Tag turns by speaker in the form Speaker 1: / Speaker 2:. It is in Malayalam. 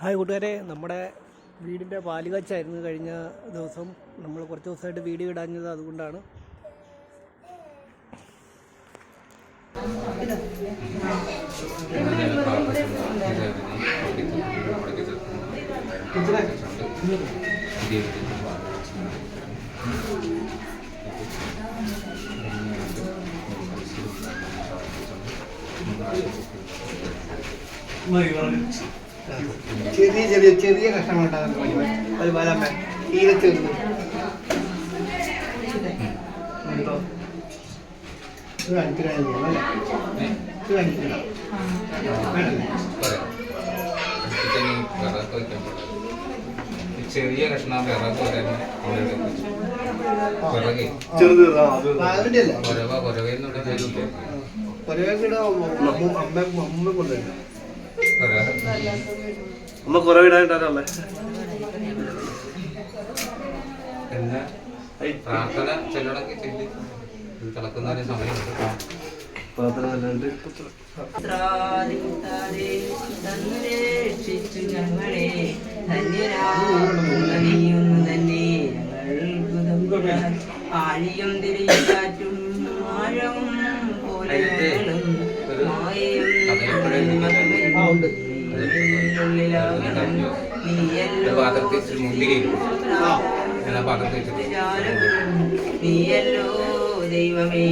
Speaker 1: ഹായ് കൂട്ടുകാരെ. നമ്മുടെ വീടിന്റെ പാലുകാച്ചായിരുന്നു കഴിഞ്ഞ ദിവസം. നമ്മൾ കുറച്ച് ദിവസമായിട്ട് വീഡിയോ ഇടാഞ്ഞത് അതുകൊണ്ടാണ്.
Speaker 2: ചെറിയ ചെറിയ ചെറിയ കഷ്ണങ്ങളുണ്ടാകുന്ന പരിപാടി അത് വരാൻ തീരെ ചെറുത് ഉണ്ടോ? ഇത് കാണിക്കണമായിരുന്നു അല്ലേ? ഇത് കാണിക്കണം. വേണ്ടല്ലേ?
Speaker 3: ചെറിയ കഷ്ണം വിറക് വിറകെ? കൊരവ
Speaker 2: കൂടെ അമ്മ അമ്മ അമ്മ
Speaker 4: കുറെ
Speaker 3: പിന്നെ പ്രാർത്ഥന ചെല്ലി
Speaker 4: പ്രാർത്ഥന
Speaker 5: തന്നുരക്ഷിച്ചു ഞങ്ങളെ. തന്നെ. ആഴിയും തിരിയും കാറ്റും ആഴവും പോലെ മായയും
Speaker 3: പാത്രത്തിൽ മുന്തിരി പാത്രത്തിൽ
Speaker 5: നീയല്ലോ ദൈവമേ